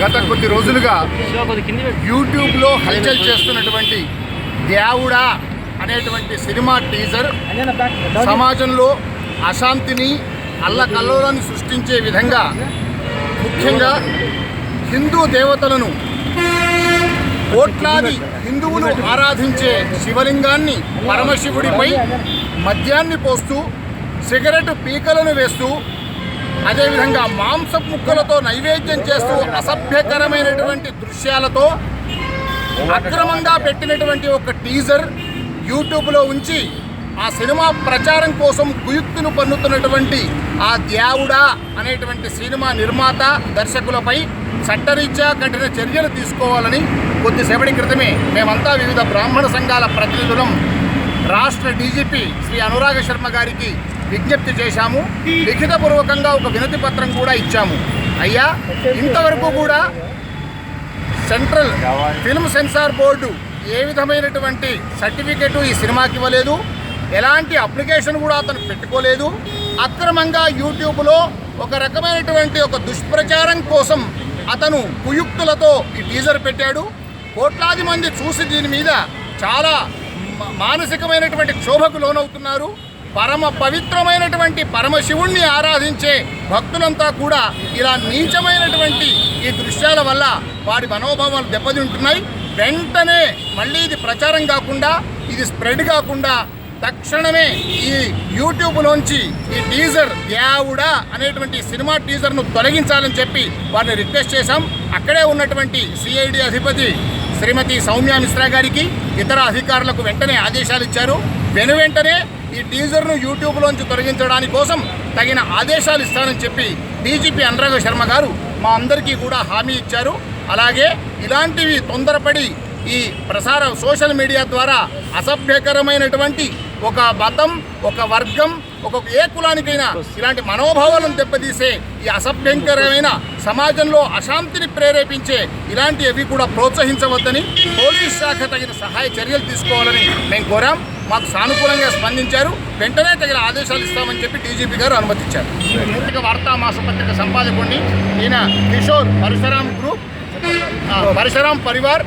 గత కొద్ది రోజులుగా యూట్యూబ్లో హల్చల్ చేస్తున్నటువంటి దేవుడా అనేటువంటి సినిమా టీజర్ సమాజంలో అశాంతిని అల్లకల్లోలాన్ని సృష్టించే విధంగా ముఖ్యంగా హిందూ దేవతలను కోట్లాది హిందువులు ఆరాధించే శివలింగాన్ని పరమశివుడిపై మద్యాన్ని పోస్తూ సిగరెట్ పీకలను వేస్తూ అదేవిధంగా మాంసం ముక్కలతో నైవేద్యం చేస్తూ అసభ్యకరమైనటువంటి దృశ్యాలతో అక్రమంగా పెట్టినటువంటి ఒక టీజర్ యూట్యూబ్లో ఉంచి ఆ సినిమా ప్రచారం కోసం కుయుక్తులు పన్నుతున్నటువంటి ఆ ద్యావుడా అనేటువంటి సినిమా నిర్మాత దర్శకులపై చట్టరీత్యా కఠిన చర్యలు తీసుకోవాలని కొద్దిసేపటి క్రితమే మేమంతా వివిధ బ్రాహ్మణ సంఘాల ప్రతినిధులం రాష్ట్ర డీజీపీ శ్రీ అనురాగ శర్మ గారికి విజ్ఞప్తి చేశాము. లిఖితపూర్వకంగా ఒక వినతి పత్రం కూడా ఇచ్చాము. అయ్యా ఇంతవరకు కూడా సెంట్రల్ ఫిల్మ్ సెన్సార్ బోర్డు ఏ విధమైనటువంటి సర్టిఫికెట్ ఈ సినిమాకి ఇవ్వలేదు. ఎలాంటి అప్లికేషన్ కూడా అతను పెట్టుకోలేదు. అక్రమంగా యూట్యూబ్లో ఒక రకమైనటువంటి ఒక దుష్ప్రచారం కోసం అతను కుయుక్తులతో ఈ టీజర్ పెట్టాడు. కోట్లాది మంది చూసి దీని మీద చాలా మానసికమైనటువంటి క్షోభకు లోనవుతున్నారు. పరమ పవిత్రమైనటువంటి పరమశివుణ్ణి ఆరాధించే భక్తులంతా కూడా ఇలా నీచమైనటువంటి ఈ దృశ్యాల వల్ల వారి మనోభావాలు దెబ్బతింటున్నాయి. వెంటనే మళ్ళీ ఇది ప్రచారం కాకుండా ఇది స్ప్రెడ్ కాకుండా తక్షణమే ఈ యూట్యూబ్లోంచి ఈ టీజర్ యావుడా అనేటువంటి సినిమా టీజర్ను తొలగించాలని చెప్పి వారిని రిక్వెస్ట్ చేశాం. అక్కడే ఉన్నటువంటి సిఐడి అధిపతి శ్రీమతి సౌమ్య మిశ్రా గారికి ఇతర అధికారులకు వెంటనే ఆదేశాలు ఇచ్చారు. వెను వెంటనే ఈ టీజర్ను యూట్యూబ్లోంచి తొలగించడానికి కోసం తగిన ఆదేశాలు ఇస్తానని చెప్పి డీజీపీ అనురాగ శర్మ గారు మా అందరికీ కూడా హామీ ఇచ్చారు. అలాగే ఇలాంటివి తొందరపడి ఈ ప్రసార సోషల్ మీడియా ద్వారా అసభ్యకరమైనటువంటి ఒక మతం ఒక వర్గం ఒక ఏ కులానికైనా ఇలాంటి మనోభావాలను దెబ్బతీసే ఈ అసభ్యంకరమైన సమాజంలో అశాంతిని ప్రేరేపించే ఇలాంటివి కూడా ప్రోత్సహించవద్దని పోలీస్ శాఖ తగిన సహాయ చర్యలు తీసుకోవాలని మేము కోరాం. మాకు సానుకూలంగా స్పందించారు. వెంటనే తగిన ఆదేశాలు ఇస్తామని చెప్పి డీజీపీ గారు అనుమతించారు పత్రిక వార్తా మాసపత్రిక సంపాదకుడిని ఈయన కిషోర్ పరశురాం గ్రూప్ పరశురాం పరివార్